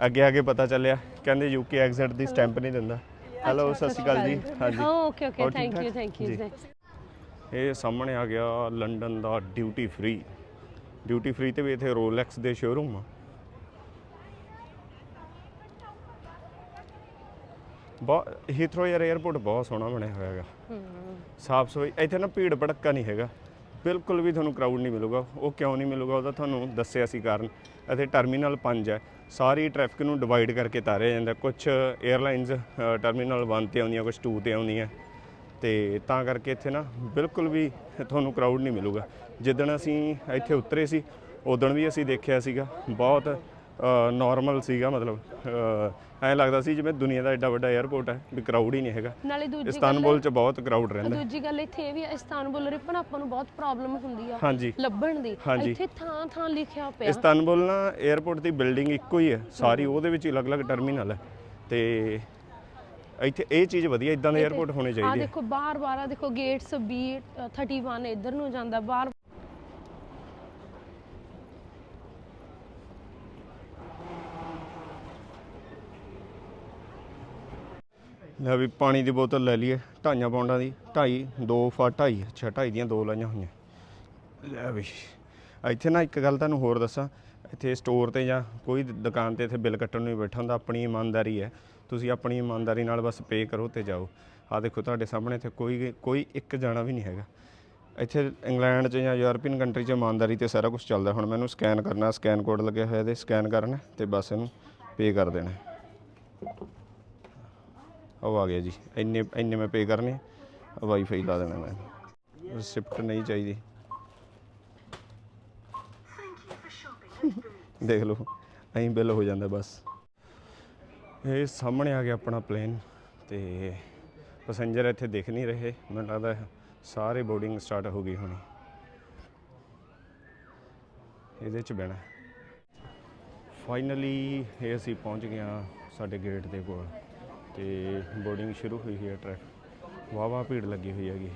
ਅੱਗੇ ਅੱਗੇ ਪਤਾ ਚੱਲਿਆ ਕਹਿੰਦੇ ਯੂਕੇ ਐਗਜ਼ਿਟ ਦੀ ਸਟੈਂਪ ਨਹੀਂ ਦਿੰਦਾ। ਹੈਲੋ ਸਤਿ ਸ਼੍ਰੀ ਅਕਾਲ ਜੀ। ਹਾਂਜੀ। Okay
okay thank
you?
Thank you
ਜੀ। ਇਹ ਸਾਹਮਣੇ ਆ ਗਿਆ ਲੰਡਨ ਦਾ ਡਿਊਟੀ ਫ੍ਰੀ ਡਿਊਟੀ ਫ੍ਰੀ ਤੇ ਵੀ ਇੱਥੇ ਰੋਲੈਕਸ ਦੇ ਸ਼ੋਰੂਮ ਆ। ਬਹੁਤ ਹੀਥਰੋ ਯਾਰ 에ਅਰਪੋਰਟ ਬਹੁਤ ਸੋਹਣਾ ਬਣਿਆ ਹੋਇਆ ਹੈਗਾ। ਸਾਫ਼ ਸਫ਼ਾਈ ਇੱਥੇ ਨਾ ਭੀੜ ਭੜੱਕਾ ਨਹੀਂ ਹੈਗਾ। ਬਿਲਕੁਲ ਵੀ ਤੁਹਾਨੂੰ ਕਰਾਊਡ ਨਹੀਂ ਮਿਲੂਗਾ ਉਹ ਕਿਉਂ ਨਹੀਂ ਮਿਲੂਗਾ ਉਹਦਾ ਤੁਹਾਨੂੰ ਦੱਸਿਆ ਸੀ ਕਾਰਨ। ਇੱਥੇ ਟਰਮੀਨਲ 5 ਹੈ ਸਾਰੀ ਟ੍ਰੈਫਿਕ ਨੂੰ ਡਿਵਾਈਡ ਕਰਕੇ ਤਾਰਿਆ ਜਾਂਦਾ। ਕੁਝ 에ਅਰਲਾਈਨਸ ਟਰਮੀਨਲ 1 ਤੇ ਆਉਂਦੀਆਂ ਕੁਝ 2 ਤੇ ਆਉਂਦੀਆਂ। ਤੇ ਤਾਂ ਕਰਕੇ ਇੱਥੇ ਨਾ ਬਿਲਕੁਲ ਵੀ ਤੁਹਾਨੂੰ ਕਰਾਊਡ ਨਹੀਂ ਮਿਲੂਗਾ। ਜਿੱਦਣ ਅਸੀਂ ਇੱਥੇ ਉਤਰੇ ਸੀ ਉਦੋਂ ਵੀ ਅਸੀਂ ਦੇਖਿਆ ਸੀਗਾ ਬਹੁਤ ਨਾਰਮਲ ਸੀਗਾ ਮਤਲਬ ਐਂ ਲੱਗਦਾ ਸੀ ਜਿਵੇਂ ਦੁਨੀਆ ਦਾ ਐਡਾ ਵੱਡਾ 에어ਪੋਰਟ ਹੈ ਵੀ ਕਰਾਊਡ ਹੀ ਨਹੀਂ ਹੈਗਾ। ਇਸਤਾਨਬੁਲ 'ਚ ਬਹੁਤ ਕਰਾਊਡ ਰਹਿੰਦਾ।
ਦੂਜੀ ਗੱਲ ਇੱਥੇ ਵੀ ਹੈ, ਇਸਤਾਨਬੁਲ ਰਿਪਨ ਆਪਾਂ ਨੂੰ ਬਹੁਤ ਪ੍ਰੋਬਲਮ ਹੁੰਦੀ ਆ
ਹਾਂਜੀ।
ਲੱਭਣ ਦੀ। ਇੱਥੇ ਥਾਂ ਥਾਂ ਲਿਖਿਆ ਪਿਆ।
ਇਸਤਾਨਬੁਲ ਨਾ 에어ਪੋਰਟ ਦੀ ਬਿਲਡਿੰਗ ਇੱਕੋ ਹੀ ਹੈ ਸਾਰੀ ਉਹਦੇ ਵਿੱਚ ਅਲੱਗ-ਅਲੱਗ ਟਰਮੀਨਲ ਹੈ। ਤੇ ਇੱਥੇ ਇਹ ਚੀਜ਼ ਵਧੀਆ ਇਦਾਂ ਦੇ 에어ਪੋਰਟ
ਹੋਣੇ
ਚਾਹੀਦੇ ਆ।
ਦੇਖੋ ਬਾਰ ਬਾਰ ਆ ਦੇਖੋ ਗੇਟਸ 20 31 ਇੱਧਰ ਨੂੰ ਜਾਂਦਾ ਬਾਰ
ਲੈ ਵੀ ਪਾਣੀ ਦੀ ਬੋਤਲ ਲੈ ਲਈਏ, ਢਾਈਆਂ ਪੌਂਡਾਂ ਦੀ, ਢਾਈ, ਦੋ ਫਾ ਢਾਈ, ਅੱਛਾ, ਢਾਈ ਦੀਆਂ ਦੋ ਲਾਈਆਂ ਹੋਈਆਂ। ਲੈ ਵੀ, ਇੱਥੇ ਨਾ ਇੱਕ ਗੱਲ ਤੁਹਾਨੂੰ ਹੋਰ ਦੱਸਾਂ, ਇੱਥੇ ਸਟੋਰ ਤੇ ਜਾਂ ਕੋਈ ਦੁਕਾਨ ਤੇ ਇੱਥੇ ਬਿੱਲ ਕੱਟਣ ਨੂੰ ਨਹੀਂ ਬੈਠਾ ਹੁੰਦਾ, ਆਪਣੀ ਇਮਾਨਦਾਰੀ ਹੈ। ਤੁਸੀਂ ਆਪਣੀ ਇਮਾਨਦਾਰੀ ਨਾਲ ਬਸ ਪੇ ਕਰੋ ਤੇ ਜਾਓ। ਆ ਦੇਖੋ ਤੁਹਾਡੇ ਸਾਹਮਣੇ ਇੱਥੇ ਕੋਈ ਕੋਈ ਇੱਕ ਜਾਣਾ ਵੀ ਨਹੀਂ ਹੈਗਾ। ਇੱਥੇ ਇੰਗਲੈਂਡ 'ਚ ਜਾਂ ਯੂਰਪੀਅਨ ਕੰਟਰੀ 'ਚ ਇਮਾਨਦਾਰੀ ਤੇ ਸਾਰਾ ਕੁਝ ਚੱਲਦਾ। ਹੁਣ ਮੈਨੂੰ ਸਕੈਨ ਕਰਨਾ ਸਕੈਨ ਕੋਡ ਲੱਗਿਆ ਹੋਇਆ ਤੇ ਸਕੈਨ ਕਰਨਾ ਤੇ ਬਸ ਇਹਨੂੰ ਪੇ ਕਰ ਦੇਣਾ। ਉਹ ਆ ਗਿਆ ਜੀ। ਇੰਨੇ ਇੰਨੇ ਮੈਂ ਪੇ ਕਰਨੇ ਵਾਈਫਾਈ ਲਾ ਦੇਣਾ ਮੈਂ। ਰਿਸਿਪਟ ਨਹੀਂ ਚਾਹੀਦੀ। ਦੇਖ ਲਓ। ਐਂ ਬਿੱਲ ਹੋ ਜਾਂਦਾ ਬਸ। ਇਹ ਸਾਹਮਣੇ ਆ ਗਿਆ ਆਪਣਾ ਪਲੇਨ ਤੇ ਪੈਸੇਂਜਰ ਇੱਥੇ ਦਿਖ ਨਹੀਂ ਰਹੇ। ਮੈਨੂੰ ਲੱਗਦਾ ਸਾਰੇ ਬੋਰਡਿੰਗ ਸਟਾਰਟ ਹੋ ਗਈ ਹੋਣੀ। ਇਹਦੇ ਚ ਬਹਿਣਾ। ਫਾਈਨਲੀ ਇਹ ਅਸੀਂ ਪਹੁੰਚ ਗਏ ਹਾਂ ਸਾਡੇ ਗੇਟ ਦੇ ਕੋਲ। ਤੇ ਬੋਰਡਿੰਗ ਸ਼ੁਰੂ ਹੋਈ ਹੈ ਟ੍ਰੈਫਿਕ ਵਾਵਾ ਭੀੜ ਲੱਗੀ ਹੋਈ ਹੈਗੀ।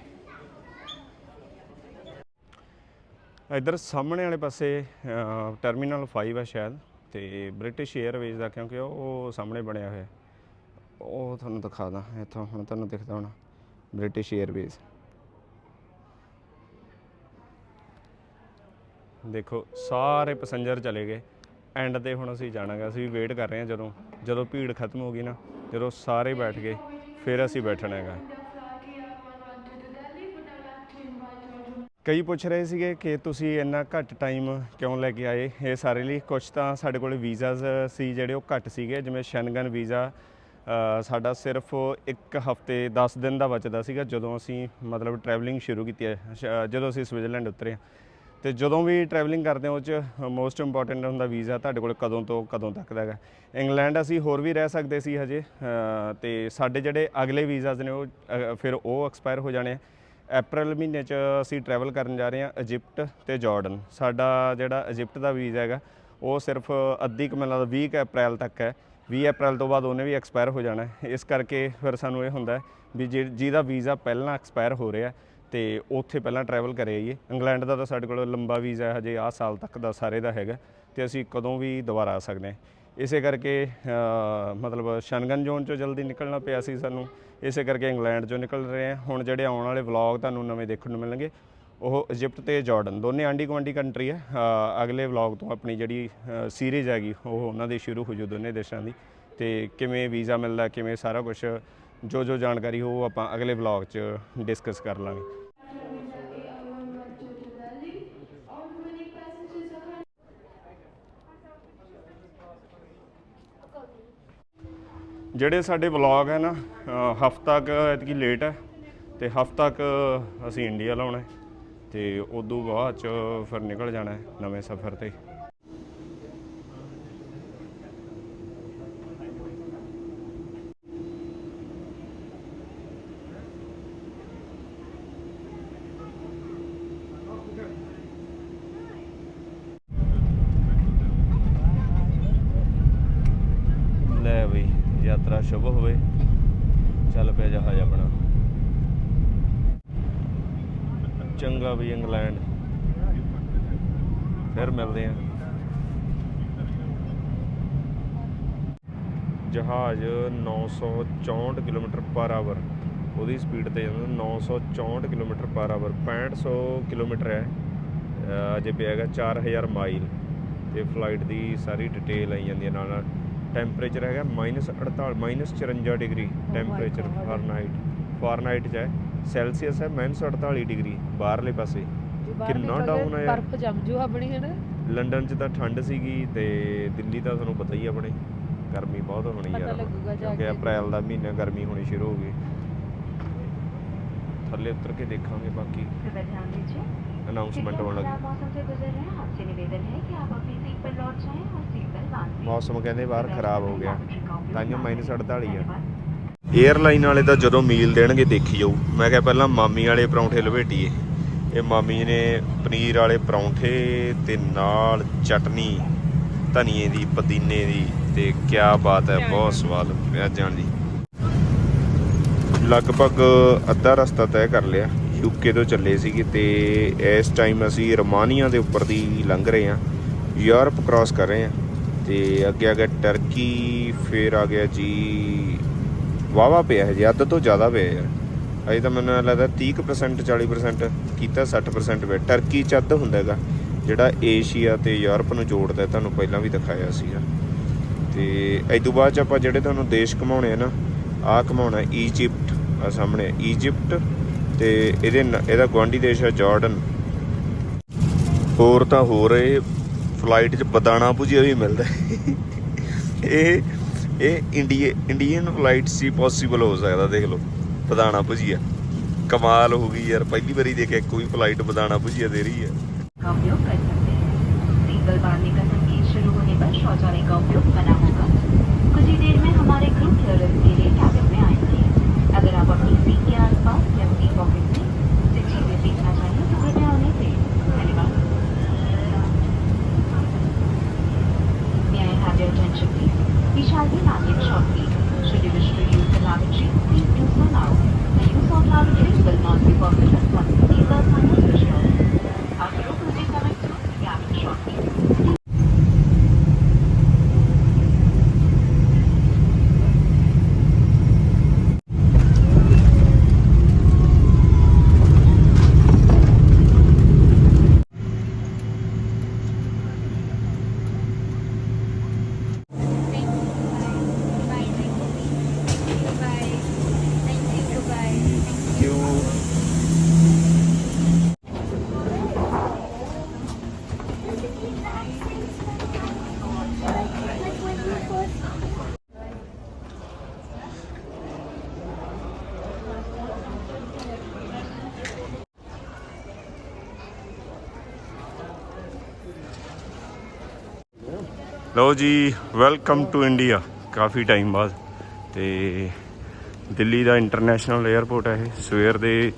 ਇਧਰ ਸਾਹਮਣੇ ਵਾਲੇ ਪਾਸੇ ਟਰਮੀਨਲ 5 ਹੈ ਸ਼ਾਇਦ ਤੇ ਬ੍ਰਿਟਿਸ਼ 에ਅਰਵੇਜ਼ ਦਾ, ਕਿਉਂਕਿ ਉਹ ਸਾਹਮਣੇ ਬਣਿਆ ਹੋਇਆ। ਉਹ ਤੁਹਾਨੂੰ ਦਿਖਾ ਦਾਂ, ਇੱਥੋਂ ਹੁਣ ਤੁਹਾਨੂੰ ਦਿਖਦਾ ਹੋਣਾ। ਬ੍ਰਿਟਿਸ਼ 에ਅਰਵੇਜ਼ ਦੇਖੋ, ਸਾਰੇ ਪੈਸੇਂਜਰ ਚਲੇ ਗਏ। ਐਂਡ ਤੇ ਹੁਣ ਅਸੀਂ ਜਾਣਾਗਾ, ਅਸੀਂ ਵੇਟ ਕਰ ਰਹੇ ਹਾਂ ਜਦੋਂ ਜਦੋਂ ਭੀੜ ਖਤਮ ਹੋ ਗਈ ਨਾ। ਜਦੋਂ ਸਾਰੇ ਬੈਠ ਗਏ, ਫਿਰ ਅਸੀਂ ਬੈਠਣਾ ਹੈਗਾ। ਕਈ ਪੁੱਛ ਰਹੇ ਸੀਗੇ ਕਿ ਤੁਸੀਂ ਇੰਨਾ ਘੱਟ ਟਾਈਮ ਕਿਉਂ ਲੈ ਕੇ ਆਏ? ਇਹ ਸਾਰੇ ਲਈ ਕੁਝ ਤਾਂ ਸਾਡੇ ਕੋਲ ਵੀਜ਼ਾਸ ਸੀ ਜਿਹੜੇ ਉਹ ਘੱਟ ਸੀਗੇ, ਜਿਵੇਂ ਸ਼ੈਨਗਨ ਵੀਜ਼ਾ ਸਾਡਾ ਸਿਰਫ ਇੱਕ ਹਫ਼ਤੇ 10 ਦਿਨ ਦਾ ਬਚਦਾ ਸੀਗਾ ਜਦੋਂ ਅਸੀਂ ਮਤਲਬ ਟਰੈਵਲਿੰਗ ਸ਼ੁਰੂ ਕੀਤੀ ਹੈ ਸ਼- ਜਦੋਂ ਅਸੀਂ ਸਵਿਟਜ਼ਰਲੈਂਡ ਉਤਰੇ ਤੇ ਜਦੋਂ ਵੀ ਟਰੈਵਲਿੰਗ ਕਰਦੇ ਹਾਂ ਉਹ ਚ ਮੋਸਟ ਇੰਪੋਰਟੈਂਟ ਹੁੰਦਾ ਵੀਜ਼ਾ ਤੁਹਾਡੇ ਕੋਲ ਕਦੋਂ ਤੋਂ ਕਦੋਂ ਤੱਕ ਦਾ ਹੈਗਾ। ਇੰਗਲੈਂਡ ਅਸੀਂ ਹੋਰ ਵੀ ਰਹਿ ਸਕਦੇ ਸੀ ਹਜੇ ਅ, ਤੇ ਸਾਡੇ ਜਿਹੜੇ ਅਗਲੇ ਵੀਜ਼ਾਸ ਨੇ ਉਹ ਅ, ਫਿਰ ਉਹ ਐਕਸਪਾਇਰ ਹੋ ਜਾਣੇ ਆ। ਅਪ੍ਰੈਲ ਮਹੀਨੇ 'ਚ ਅਸੀਂ ਟਰੈਵਲ ਕਰਨ ਜਾ ਰਹੇ ਹਾਂ ਇਜਿਪਟ ਤੇ ਜਾਰਡਨ ਸਾਡਾ ਜਿਹੜਾ ਇਜਿਪਟ ਦਾ ਵੀਜ਼ਾ ਹੈਗਾ ਉਹ ਸਿਰਫ ਅੱਧੀ ਕੁ ਮੈਨੂੰ ਲੱਗਦਾ 20 ਕੁ ਅਪ੍ਰੈਲ ਤੱਕ ਹੈ। 20 ਅਪ੍ਰੈਲ ਤੋਂ ਬਾਅਦ ਉਹਨੇ ਵੀ ਐਕਸਪਾਇਰ ਹੋ ਜਾਣਾ। ਹੈ। ਇਸ ਕਰਕੇ ਫਿਰ ਸਾਨੂੰ ਇਹ ਹੁੰਦਾ ਹੈ ਵੀ ਜਿ- ਜਿਹਦਾ ਵੀਜ਼ਾ ਪਹਿਲਾਂ ਐਕਸਪਾਇਰ ਹੋ ਰਿਹਾ ਤੇ ਉੱਥੇ ਪਹਿਲਾਂ ਟਰੈਵਲ ਕਰੇ ਆਈਏ ਇੰਗਲੈਂਡ ਦਾ ਤਾਂ ਸਾਡੇ ਕੋਲ ਲੰਬਾ ਵੀਜ਼ਾ ਹੈ, ਹਜੇ ਆਹ ਸਾਲ ਤੱਕ ਦਾ ਸਾਰੇ ਦਾ ਹੈਗਾ। ਤੇ ਅਸੀਂ ਕਦੋਂ ਵੀ ਦੁਬਾਰਾ ਆ ਸਕਦੇ ਹਾਂ। ਇਸੇ ਕਰਕੇ ਮਤਲਬ ਸ਼ਨਗਨ ਜ਼ੋਨ ਚੋਂ ਜਲਦੀ ਨਿਕਲਣਾ ਪਿਆ ਸੀ ਸਾਨੂੰ। ਇਸੇ ਕਰਕੇ ਇੰਗਲੈਂਡ ਚੋਂ ਨਿਕਲ ਰਹੇ ਹਾਂ। ਹੁਣ ਜਿਹੜੇ ਆਉਣ ਵਾਲੇ ਵਲੌਗ ਤੁਹਾਨੂੰ ਨਵੇਂ ਦੇਖਣ ਨੂੰ ਮਿਲਣਗੇ, ਉਹ ਇਜਿਪਟ ਤੇ ਜਾਰਡਨ ਦੋਨੇ ਆਂਡੀ ਗੁਆਂਢੀ ਕੰਟਰੀ ਹੈ ਅਗਲੇ ਵਲੌਗ ਤੋਂ ਆਪਣੀ ਜਿਹੜੀ ਸੀਰੀਜ਼ ਹੈਗੀ, ਉਹ ਉਹਨਾਂ ਦੀ ਸ਼ੁਰੂ ਹੋ ਜੂ ਦੋਨੇ ਦੇਸ਼ਾਂ ਦੀ। ਤੇ ਕਿਵੇਂ ਵੀਜ਼ਾ ਮਿਲਦਾ, ਕਿਵੇਂ ਸਾਰਾ ਕੁਝ ਜੋ ਜੋ ਜਾਣਕਾਰੀ ਉਹ ਆਪਾਂ ਅਗਲੇ ਵਲੌਗ 'ਚ ਡਿਸਕਸ ਕਰ ਲਾਂਗੇ। ਜਿਹੜੇ ਸਾਡੇ ਵਲੌਗ ਹੈ ਨਾ ਹਫਤਾ ਕ ਐਤਕੀ ਲੇਟ ਹੈ ਤੇ ਹਫਤਾ ਕ ਅਸੀਂ ਇੰਡੀਆ ਲਾਉਣਾ ਹੈ ਤੇ ਉਦੋਂ ਬਾਅਦ ਚ ਫਿਰ ਨਿਕਲ ਜਾਣਾ ਹੈ ਨਵੇਂ ਸਫ਼ਰ ਤੇ ਲੈ ਬਈ ਯਾਤਰਾ ਸ਼ੁਭ ਹੋਵੇ ਚੱਲ ਪਿਆ ਜਹਾਜ਼ ਆਪਣਾ ਚੰਗਾ ਵੀ ਇੰਗਲੈਂਡ ਫਿਰ ਮਿਲਦੇ ਆ। ਜਹਾਜ਼ 964 ਕਿਲੋਮੀਟਰ ਪਰ ਆਵਰ। ਉਹਦੀ ਸਪੀਡ ਤੇ ਜਾਂਦਾ 964 ਕਿਲੋਮੀਟਰ ਪਰ ਆਵਰ। 6500 ਕਿਲੋਮੀਟਰ ਹੈ। ਅਜੇ ਪਿਆ ਹੈਗਾ 4000 ਮਾਈਲ। ਤੇ ਫਲਾਈਟ ਦੀ ਸਾਰੀ ਡਿਟੇਲ ਆਈ ਜਾਂਦੀ ਹੈ ਨਾਲ ਨਾਲ। ਟੈਂਪਰੇਚਰ ਹੈਗਾ -48 -54 ਡਿਗਰੀ ਟੈਂਪਰੇਚਰ ਫਾਰਨਾਈਟ ਫਾਰਨਾਈਟ ਚ ਹੈ। ਸੈਲਸੀਅਸ ਹੈ -48 ਡਿਗਰੀ ਬਾਹਰਲੇ ਪਾਸੇ। ਕਿੰਨਾ ਨਿਕਲਦੇ ਆ ਯਾਰ।
ਬਰਫ਼ ਜੰਮ ਜੂ ਆਪਣੀ ਹੈ ਨਾ
ਲੰਡਨ 'ਚ ਤਾਂ ਠੰਡ ਸੀਗੀ ਤੇ ਦਿੱਲੀ ਤਾਂ ਤੁਹਾਨੂੰ ਪਤਾ ਹੀ ਆਪਣੇ ਗਰਮੀ ਬਹੁਤ ਹੋਣੀ ਯਾਰ ਕਿਉਂਕਿ ਅਪ੍ਰੈਲ ਦਾ ਮਹੀਨਾ ਗਰਮੀ ਹੋਣੀ ਸ਼ੁਰੂ ਹੋ ਗਈ। ਥੱਲੇ ਉਤਰ ਕੇ ਦੇਖਾਂਗੇ ਬਾਕੀ। ਅਨਾਉਂਸਮੈਂਟ
होने ਹੋਣਾ
ਮੌਸਮ ਕਹਿੰਦੇ ਬਾਹਰ ਖਰਾਬ ਹੋ ਗਿਆ। ਤਾਂ ਜੋ minus 48 ਆ।
धन्यवाद।
ਵਾਲੇ ਤਾਂ ਜਦੋਂ ਮੀਲ ਦੇਣਗੇ ਦੇਖੀ ਜਾਊ। ਮੈਂ ਕਿਹਾ ਪਹਿਲਾਂ ਮਾਮੀ ਵਾਲੇ ਪਰੌਂਠੇ ਲਵੇਟੀਏ ਇਹ ਮਾਮੀ ਨੇ ਪਨੀਰ ਵਾਲੇ ਪਰੌਂਠੇ ਤੇ ਨਾਲ ਚਟਨੀ ਧਨੀਏ ਦੀ ਪੁਦੀਨੇ ਦੀ ਤੇ ਕਿਆ ਬਾਤ ਹੈ ਬਹੁਤ ਸਵਾਦ ਪਿਆਜ਼ਾਂ ਦੀ। ਲਗਭਗ ਅੱਧਾ ਰਸਤਾ ਤੈਅ ਕਰ ਲਿਆ ਯੂਕੇ ਤੋਂ ਚੱਲੇ ਸੀਗੇ ਤੇ ਇਸ ਟਾਈਮ ਅਸੀਂ ਰੋਮਾਨੀਆ ਦੇ ਉੱਪਰ ਦੀ ਲੰਘ ਰਹੇ ਹਾਂ ਯੂਰਪ ਕ੍ਰਾਸ ਕਰ ਰਹੇ ਹਾਂ ਤੇ ਅੱਗੇ ਗਿਆ ਟਰਕੀ ਫਿਰ ਆ ਗਿਆ ਜੀ
ਵਾਵਾ ਪਿਆ ਹੈ ਜੀ ਅੱਧ ਤੋਂ ਜ਼ਿਆਦਾ ਪਿਆ ਯਾਰ ਅਜੇ ਤਾਂ ਮੈਨੂੰ ਐਂ ਲੱਗਦਾ 30% 40% ਕੀਤਾ 60% ਪਿਆ ਟਰਕੀ ਚ ਅੱਧ ਹੁੰਦਾ ਹੈਗਾ, ਜਿਹੜਾ ਏਸ਼ੀਆ ਤੇ ਯੂਰਪ ਨੂੰ ਜੋੜਦਾ ਤੁਹਾਨੂੰ ਪਹਿਲਾਂ ਵੀ ਦਿਖਾਇਆ ਸੀਗਾ। ਤੇ ਇਸ ਤੋਂ ਬਾਅਦ ਚ ਆਪਾਂ ਜਿਹੜੇ ਤੁਹਾਨੂੰ ਦੇਸ਼ ਘਮਾਉਣੇ ਆ ਨਾ, ਆਹ ਘਮਾਉਣਾ ਈਜਿਪਟ ਆ ਸਾਹਮਣੇ ਈਜਿਪਟ ਤੇ ਇਹਦੇ ਇਹਦਾ ਗੁਆਂਢੀ ਦੇਸ਼ ਹੈ ਜਾਰਡਨ ਹੋਰ ਤਾਂ ਹੋਰ ਇਹ ਫਲਾਈਟ 'ਚ ਬਦਾਣਾ ਭੁਜੀਆ ਵੀ ਮਿਲਦਾ ਇਹ ਇਹ ਇੰਡੀਆ ਇੰਡੀਅਨ ਫਲਾਈਟ ਸੀ ਪੋਸੀਬਲ ਹੋ ਸਕਦਾ, ਦੇਖ ਲਓ। ਬਦਾਣਾ ਭੁਜੀਆ ਕਮਾਲ ਹੋ ਗਈ ਯਾਰ ਪਹਿਲੀ ਵਾਰੀ ਦੇਖਿਆ ਕੋਈ ਫਲਾਈਟ ਬਦਾਣਾ ਭੁਜੀਆ ਦੇ ਰਹੀ ਹੈ
का उपयोग कर सकते हैं सीट बेल्ट बांधने का संकेत शुरू होने पर शौचालय का उपयोग मना होगा कुछ ही देर में हमारे ग्रुप क्लियरेंस के लिए कैबिन में आएंगे अगर आप अपनी सीट के आसपास या सीट पॉकेट में से चीजें देखना चाहें तो कृपया उन्हें दें धन्यवाद May I have your attention please? We shall be landing shortly. Should you wish to use the lavatory, please do so now. not Cloud Digital non-profit responsibility
ਲਓ ਜੀ ਵੈਲਕਮ ਟੂ ਇੰਡੀਆ ਕਾਫੀ ਟਾਈਮ ਬਾਅਦ। ਤੇ ਦਿੱਲੀ ਦਾ ਇੰਟਰਨੈਸ਼ਨਲ 에ਅਰਪੋਰਟ ਹੈ ਇਹ। ਸਵੇਰ ਦੇ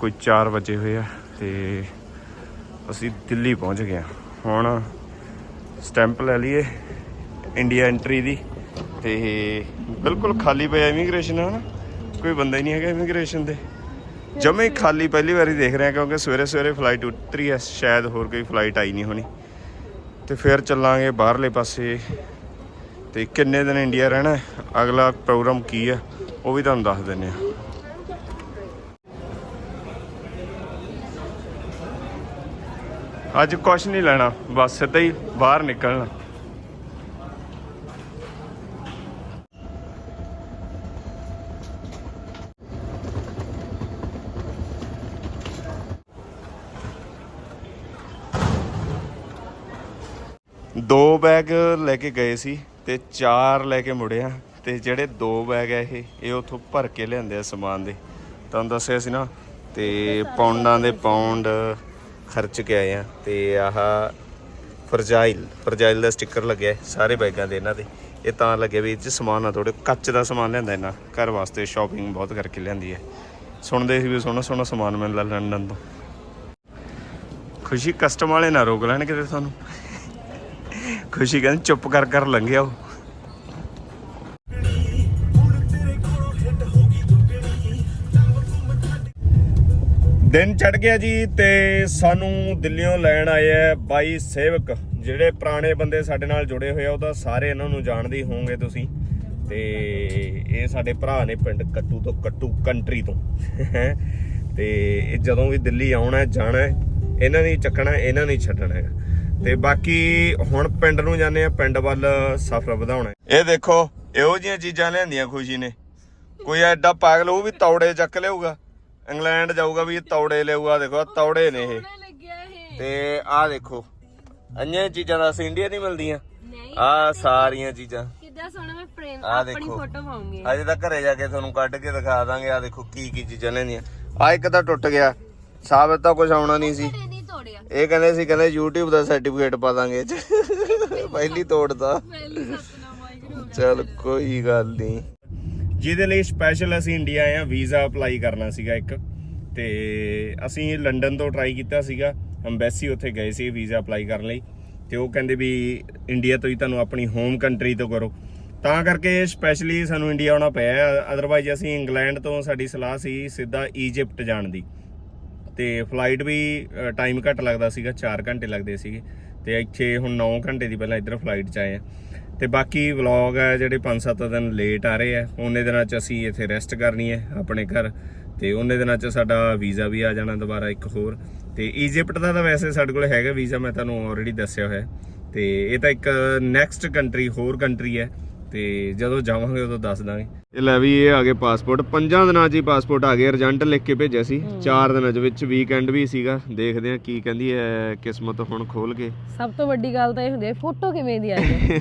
ਕੋਈ 4 ਵਜੇ ਹੋਏ ਆ। ਤੇ ਅਸੀਂ ਦਿੱਲੀ ਪਹੁੰਚ ਗਏ ਹਾਂ ਹੁਣ ਸਟੈਂਪ ਲੈ ਲਈਏ ਇੰਡੀਆ ਐਂਟਰੀ ਦੀ। ਤੇ ਬਿਲਕੁਲ ਖਾਲੀ ਪਿਆ ਇਮੀਗ੍ਰੇਸ਼ਨ ਹੈ ਨਾ ਕੋਈ ਬੰਦਾ ਹੀ ਨਹੀਂ ਹੈਗਾ ਇਮੀਗ੍ਰੇਸ਼ਨ ਦੇ। ਜਮੇ ਖਾਲੀ, ਪਹਿਲੀ ਵਾਰੀ ਦੇਖ ਰਹੇ ਹਾਂ ਕਿਉਂਕਿ ਸਵੇਰੇ ਸਵੇਰੇ ਫਲਾਈਟ ਉਤਰੀ ਹੈ ਸ਼ਾਇਦ ਹੋਰ ਕੋਈ ਫਲਾਈਟ ਆਈ ਨਹੀਂ ਹੋਣੀ। ਤੇ ਫਿਰ ਚੱਲਾਂਗੇ ਬਾਹਰਲੇ ਪਾਸੇ। ਤੇ ਕਿੰਨੇ ਦਿਨ ਇੰਡੀਆ ਰਹਿਣਾ ਅਗਲਾ ਪ੍ਰੋਗਰਾਮ ਕੀ ਹੈ? ਉਹ ਵੀ ਤੁਹਾਨੂੰ ਦੱਸ ਦਿੰਨੇ ਆ ਅੱਜ ਕੁਛ ਨਹੀਂ ਲੈਣਾ, ਬਸ ਸਿੱਧਾ ਹੀ ਬਾਹਰ ਨਿਕਲਣਾ ਦੋ ਬੈਗ ਲੈ ਕੇ ਗਏ ਸੀ ਤੇ ਚਾਰ ਲੈ ਕੇ ਮੁੜਿਆ ਤੇ ਜਿਹੜੇ ਦੋ ਬੈਗ ਆ ਇਹ ਇਹ ਉਥੋਂ ਭਰ ਕੇ ਲਿਆਂਦੇ ਆ ਸਮਾਨ ਦੇ। ਤੁਹਾਨੂੰ ਦੱਸਿਆ ਸੀ ਨਾ, ਤੇ ਪੌਂਡਾਂ ਦੇ ਪੌਂਡ ਖਰਚ ਕੇ ਆਏ ਆ ਤੇ ਆਹ ਫਰਜਾਈਲ ਫਰਜਾਈਲ ਦਾ ਸਟicker ਲੱਗਿਆ ਸਾਰੇ ਬੈਗਾਂ ਦੇ ਇਹਨਾਂ ਦੇ। ਇਹ ਤਾਂ ਲੱਗਿਆ ਵੀ ਇਹ ਚ ਸਮਾਨ ਆ ਥੋੜੇ ਕੱਚ ਦਾ ਸਮਾਨ ਲਿਆਂਦਾ ਇਹਨਾਂ, ਘਰ ਵਾਸਤੇ ਸ਼ਾਪਿੰਗ ਬਹੁਤ ਕਰਕੇ ਲਿਆਂਦੀ ਹੈ। ਸੁਣਦੇ ਸੀ ਵੀ ਸੋਹਣਾ ਸੋਹਣਾ ਸਮਾਨ ਮਿਲਦਾ ਲੰਡਨ ਤੋਂ। ਖੁਸ਼ੀ ਕਸਟਮ ਵਾਲੇ ਨਾ ਰੋਕ ਲੈਣ ਕਿਤੇ ਤੁਹਾਨੂੰ। ਖੁਸ਼ੀ ਕਹਿੰਦੀ, ਚੁੱਪ ਕਰ ਕਰ ਲੰਘਿਆ ਉਹ। ਦਿਨ ਚੜ ਗਿਆ ਜੀ ਤੇ ਸਾਨੂੰ ਦਿੱਲੀੋਂ ਲੈਣ ਆਏ ਆ ਬਾਈ ਸੇਵਕ, ਜਿਹੜੇ ਪੁਰਾਣੇ ਬੰਦੇ ਸਾਡੇ ਨਾਲ ਜੁੜੇ ਹੋਏ ਆ, ਉਹ ਤਾਂ ਸਾਰੇ ਇਹਨਾਂ ਨੂੰ ਜਾਣਦੇ ਹੀ ਹੋਵੋਗੇ ਤੁਸੀਂ। ਤੇ ਇਹ ਸਾਡੇ ਭਰਾ ਨੇ ਪਿੰਡ ਕੱਟੂ ਤੋਂ ਕੱਟੂ ਕੰਟਰੀ ਤੋਂ। ਤੇ ਇਹ ਜਦੋਂ ਵੀ ਦਿੱਲੀ ਆਉਣਾ, ਜਾਣਾ, ਇਹਨਾਂ ਨੇ ਚੱਕਣਾ, ਇਹਨਾਂ ਨੇ ਛੱਡਣਾ ਹੈਗਾ। ਤੇ ਬਾਕੀ ਹੁਣ ਪਿੰਡ ਨੂੰ ਜਾਂਦੇ ਆ ਪਿੰਡ ਵੱਲ ਸਫ਼ਰ ਵਧਾਉਣਾ। ਇਹ ਦੇਖੋ ਇਹੋ ਜਿਹੀਆਂ ਚੀਜ਼ਾਂ ਲਿਆਂਦੀਆਂ ਖੁਸ਼ੀ ਨੇ। ਕੋਈ ਐਡਾ ਪਾਗਲ ਉਹ ਵੀ ਤੌੜੇ ਚੱਕ ਲਿਆਊਗਾ। ਇੰਗਲੈਂਡ ਜਾਊਗਾ ਵੀ ਇਹ ਤੌੜੇ ਲਿਆਊਗਾ ਦੇਖੋ ਤੌੜੇ ਨੇ ਇਹ। ਤੇ ਆਹ ਦੇਖੋ ਅੰਨੀਆਂ ਚੀਜ਼ਾਂ ਦਾ ਇੰਡੀਆ ਨਹੀਂ ਮਿਲਦੀਆਂ। ਆਹ ਸਾਰੀਆਂ ਚੀਜ਼ਾਂ।
ਕਿੱਦਾਂ ਸੋਹਣਾ ਮੈਂ ਫਰੇਮ ਆਪਣੀ
ਦੇਖੋ।
ਫੋਟੋ ਪਾਉਂਗੀ।
ਅਜੇ ਤਾਂ ਘਰੇ ਜਾ ਕੇ ਤੁਹਾਨੂੰ ਕੱਢ ਕੇ ਦਿਖਾ ਦਾਂਗੇ ਆ ਦੇਖੋ ਕੀ ਕੀ ਚੀਜ਼ਾਂ ਲੈਂਦੀਆਂ ਆ ਇੱਕ ਤਾਂ ਟੁੱਟ ਗਿਆ ਸਾਬਤ ਤਾਂ ਕੁਝ ਆਉਣਾ ਨਹੀਂ ਸੀ।
ਤੋੜਿਆ
ਇਹ ਕਹਿੰਦੇ ਸੀ ਕਹਿੰਦੇ YouTube ਦਾ ਸਰਟੀਫਿਕੇਟ ਪਾ ਦਾਂਗੇ। ਇਹ 'ਚ। ਪਹਿਲੀ ਤੋੜਦਾ
ਪਹਿਲੀ ਸਤਨਾਮ ਵਾਹਿਗੁਰੂ
ਚਲ ਕੋਈ ਗੱਲ ਨਹੀਂ
ਜਿਹਦੇ ਲਈ ਸਪੈਸ਼ਲ ਅਸੀਂ ਇੰਡੀਆ ਆਏ ਆ ਵੀਜ਼ਾ ਅਪਲਾਈ ਕਰਨਾ ਸੀਗਾ ਇੱਕ। ਤੇ ਅਸੀਂ ਲੰਡਨ ਤੋਂ ਟਰਾਈ ਕੀਤਾ ਸੀਗਾ। ਐਮਬੈਸੀ ਉੱਥੇ ਗਏ ਸੀ ਵੀਜ਼ਾ ਅਪਲਾਈ ਕਰਨ ਲਈ। ਤੇ ਉਹ ਕਹਿੰਦੇ ਵੀ ਇੰਡੀਆ ਤੋਂ ਹੀ ਤੁਹਾਨੂੰ ਆਪਣੀ ਹੋਮ ਕੰਟਰੀ ਤੋਂ ਕਰੋ। ਤਾਂ ਕਰਕੇ ਸਪੈਸ਼ਲੀ ਸਾਨੂੰ ਇੰਡੀਆ ਆਉਣਾ ਪਿਆ। ਅਦਰਵਾਈਜ਼ ਅਸੀਂ ਇੰਗਲੈਂਡ ਤੋਂ ਸਾਡੀ ਸਲਾਹ ਸੀ ਸਿੱਧਾ ਈਜਿਪਟ ਜਾਣ ਦੀ। ਤੇ ਫਲਾਈਟ ਵੀ ਟਾਈਮ ਘੱਟ ਲੱਗਦਾ ਸੀਗਾ 4 ਘੰਟੇ ਲੱਗਦੇ ਸੀਗੇ। ਤੇ ਇੱਥੇ ਹੁਣ 9 ਘੰਟੇ ਦੀ ਪਹਿਲਾਂ ਇੱਧਰ ਫਲਾਈਟ 'ਚ ਆਏ ਆ। ਤੇ ਬਾਕੀ ਵਲੌਗ ਹੈ ਜਿਹੜੇ 5-7 ਦਿਨ ਲੇਟ ਆ ਰਹੇ ਆ, ਉਹਨੇ ਦਿਨਾਂ 'ਚ ਅਸੀਂ ਇੱਥੇ ਰੈਸਟ ਕਰਨੀ ਹੈ ਆਪਣੇ ਘਰ। ਤੇ ਉਹਨੇ ਦਿਨਾਂ 'ਚ ਸਾਡਾ ਵੀਜ਼ਾ ਵੀ ਆ ਜਾਣਾ ਦੁਬਾਰਾ ਇੱਕ ਹੋਰ। ਤੇ ਈਜਿਪਟ ਦਾ ਤਾਂ ਵੈਸੇ ਸਾਡੇ ਕੋਲ ਹੈਗਾ ਵੀਜ਼ਾ ਮੈਂ ਤੁਹਾਨੂੰ ਆਲਰੇਡੀ ਦੱਸਿਆ ਹੋਇਆ। ਤੇ ਇਹ ਤਾਂ ਇੱਕ ਨੈਕਸਟ ਕੰਟਰੀ ਹੋਰ ਕੰਟਰੀ ਹੈ ਤੇ ਜਦੋਂ ਜਾਵਾਂਗੇ ਉਦੋਂ ਦੱਸ ਦਾਂਗੇ। ਇਹ ਲੈ ਵੀ ਇਹ ਆ ਗਏ ਪਾਸਪੋਰਟ ਪੰਜਾਂ ਦਿਨਾਂ 'ਚ ਹੀ ਪਾਸਪੋਰਟ ਆ ਗਿਆ ਏਜੰਟ ਲਿਖ ਕੇ ਭੇਜਿਆ ਸੀ। ਚਾਰ ਦਿਨਾਂ ਦੇ ਵਿੱਚ ਵੀਕਐਂਡ ਵੀ ਸੀਗਾ। ਦੇਖਦੇ ਆ ਕੀ ਕਹਿੰਦੀ ਹੈ ਕਿਸਮਤ ਹੁਣ ਖੋਲ ਕੇ।
ਸਭ ਤੋਂ ਵੱਡੀ ਗੱਲ ਤਾਂ ਇਹ ਹੁੰਦੀ ਹੈ ਫੋਟੋ ਕਿਵੇਂ ਦੀ ਆਈ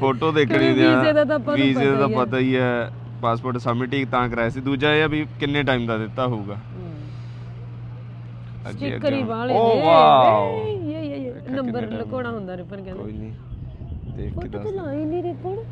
ਫੋਟੋ ਦੇਖਣੀ
ਵੀਜ਼ੇ ਦਾ ਤਾਂ ਆਪਾਂ ਨੂੰ
ਵੀਜ਼ੇ ਦਾ
ਪਤਾ ਹੀ ਹੈ।
ਪਤਾ ਹੀ ਹੈ ਪਾਸਪੋਰਟ ਸਬਮਿਟ ਹੀ ਤਾਂ ਕਰਾਇਆ ਸੀ। ਦੂਜਾ ਇਹ ਆ ਵੀ ਕਿੰਨੇ ਟਾਈਮ ਦਾ ਦਿੱਤਾ ਹੋਊਗਾ। ਅੱਗੇ
ਸਟicker ਹੀ
ਅੱਗੇ।
ਵਾਲੇ
ਓ ਵਾਓ।
ਇਹ ਇਹ ਨੰਬਰ ਲੁਕਾਉਣਾ ਹੁੰਦਾ ਰਿਪਨ ਕਹਿੰਦਾ।
ਕੋਈ ਨਹੀਂ। ਦੇਖ ਕੇ
ਫੋਟੋ
ਦੱਸ
ਤੇ ਲਾਈ ਨਹੀਂ ਰਿਪਨ।